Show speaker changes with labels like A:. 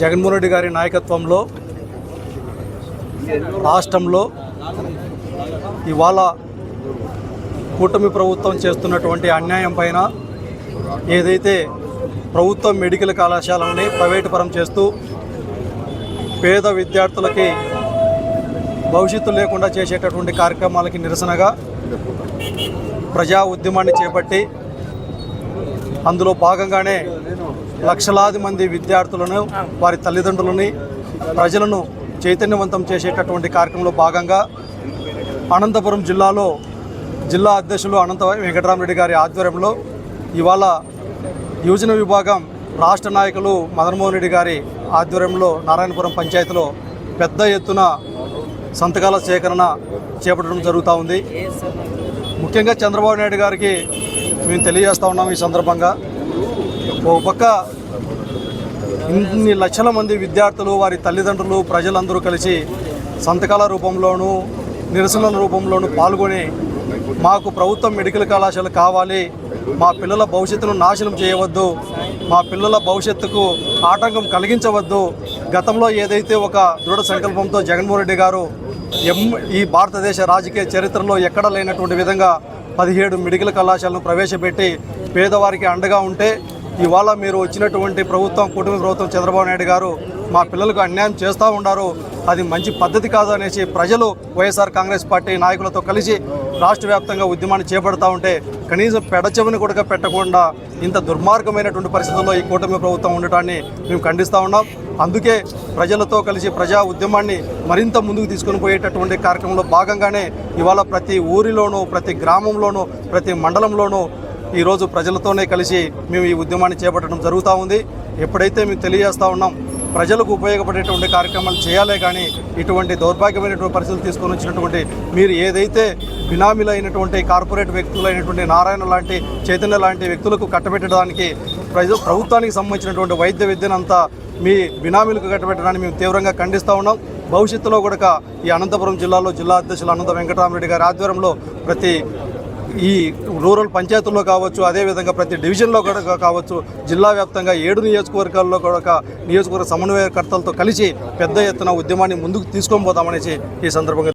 A: జగన్మోహన్ రెడ్డి గారి నాయకత్వంలో రాష్ట్రంలో ఇవాళ కూటమి ప్రభుత్వం చేస్తున్నటువంటి అన్యాయం పైన ఏదైతే ప్రభుత్వం మెడికల్ కళాశాలని ప్రైవేటు పరం చేస్తూ పేద విద్యార్థులకి భవిష్యత్తు లేకుండా చేసేటటువంటి కార్యక్రమాలకి నిరసనగా ప్రజా ఉద్యమాన్ని చేపట్టి అందులో భాగంగానే లక్షలాది మంది విద్యార్థులను వారి తల్లిదండ్రులని ప్రజలను చైతన్యవంతం చేసేటటువంటి కార్యక్రమంలో భాగంగా అనంతపురం జిల్లాలో జిల్లా అధ్యక్షులు అనంత వెంకటరామరెడ్డి గారి ఆధ్వర్యంలో ఇవాళ యువజన విభాగం రాష్ట్ర నాయకులు మదన్మోహన్ రెడ్డి గారి ఆధ్వర్యంలో నారాయణపురం పంచాయతీలో పెద్ద ఎత్తున సంతకాల సేకరణ చేపట్టడం జరుగుతూ ఉంది. ముఖ్యంగా చంద్రబాబు నాయుడు గారికి మేము తెలియజేస్తూ ఉన్నాం ఈ సందర్భంగా. ఒక పక్క ఇన్ని లక్షల మంది విద్యార్థులు వారి తల్లిదండ్రులు ప్రజలందరూ కలిసి సంతకాల రూపంలోనూ నిరసనల రూపంలోనూ పాల్గొని మాకు ప్రభుత్వం మెడికల్ కళాశాల కావాలి మా పిల్లల భవిష్యత్తును నాశనం చేయవద్దు మా పిల్లల భవిష్యత్తుకు ఆటంకం కలిగించవద్దు. గతంలో ఏదైతే ఒక దృఢ సంకల్పంతో జగన్మోహన్ రెడ్డి గారు ఎం ఈ భారతదేశ రాజకీయ చరిత్రలో ఎక్కడ లేనటువంటి విధంగా పదిహేడు మెడికల్ కళాశాలను ప్రవేశపెట్టి పేదవారికి అండగా ఉంటే ఇవాళ మీరు వచ్చినటువంటి ప్రభుత్వం కుటుంబ ప్రభుత్వం చంద్రబాబు నాయుడు గారు మా పిల్లలకు అన్యాయం చేస్తూ ఉన్నారు అది మంచి పద్ధతి కాదు అనేసి ప్రజలు వైఎస్ఆర్ కాంగ్రెస్ పార్టీ నాయకులతో కలిసి రాష్ట్ర వ్యాప్తంగా ఉద్యమాన్ని చేపడతా ఉంటే కనీసం పెడచెవిని కూడా పెట్టకుండా ఇంత దుర్మార్గమైనటువంటి పరిస్థితుల్లో ఈ కూటమి ప్రభుత్వం ఉండటాన్ని మేము ఖండిస్తూ ఉన్నాం. అందుకే ప్రజలతో కలిసి ప్రజా ఉద్యమాన్ని మరింత ముందుకు తీసుకొని పోయేటటువంటి కార్యక్రమంలో భాగంగానే ఇవాళ ప్రతి ఊరిలోనూ ప్రతి గ్రామంలోనూ ప్రతి మండలంలోనూ ఈరోజు ప్రజలతోనే కలిసి మేము ఈ ఉద్యమాన్ని చేపట్టడం జరుగుతూ ఉంది. ఎప్పుడైతే మేము తెలియజేస్తూ ఉన్నాం ప్రజలకు ఉపయోగపడేటువంటి కార్యక్రమాలు చేయాలే కానీ ఇటువంటి దౌర్భాగ్యమైనటువంటి పరిస్థితులు తీసుకొని వచ్చినటువంటి మీరు ఏదైతే బినామీలైనటువంటి కార్పొరేట్ వ్యక్తులైనటువంటి నారాయణ లాంటి చైతన్య లాంటి వ్యక్తులకు కట్టబెట్టడానికి ప్రజ ప్రభుత్వానికి సంబంధించినటువంటి వైద్య విద్యనంతా మీ బినామీలకు కట్టబెట్టడాన్ని మేము తీవ్రంగా ఖండిస్తూ ఉన్నాం. భవిష్యత్తులో కూడా ఈ అనంతపురం జిల్లాలో జిల్లా అధ్యక్షులు అనంత వెంకటరామరెడ్డి గారి ఆధ్వర్యంలో ప్రతి ఈ రూరల్ పంచాయతీల్లో కావచ్చు అదేవిధంగా ప్రతి డివిజన్లో కూడా కావచ్చు జిల్లా వ్యాప్తంగా ఏడు నియోజకవర్గాల్లో కూడా నియోజకవర్గ సమన్వయకర్తలతో కలిసి పెద్ద ఎత్తున ఉద్యమాన్ని ముందుకు తీసుకొని పోతామనేసి ఈ సందర్భంగా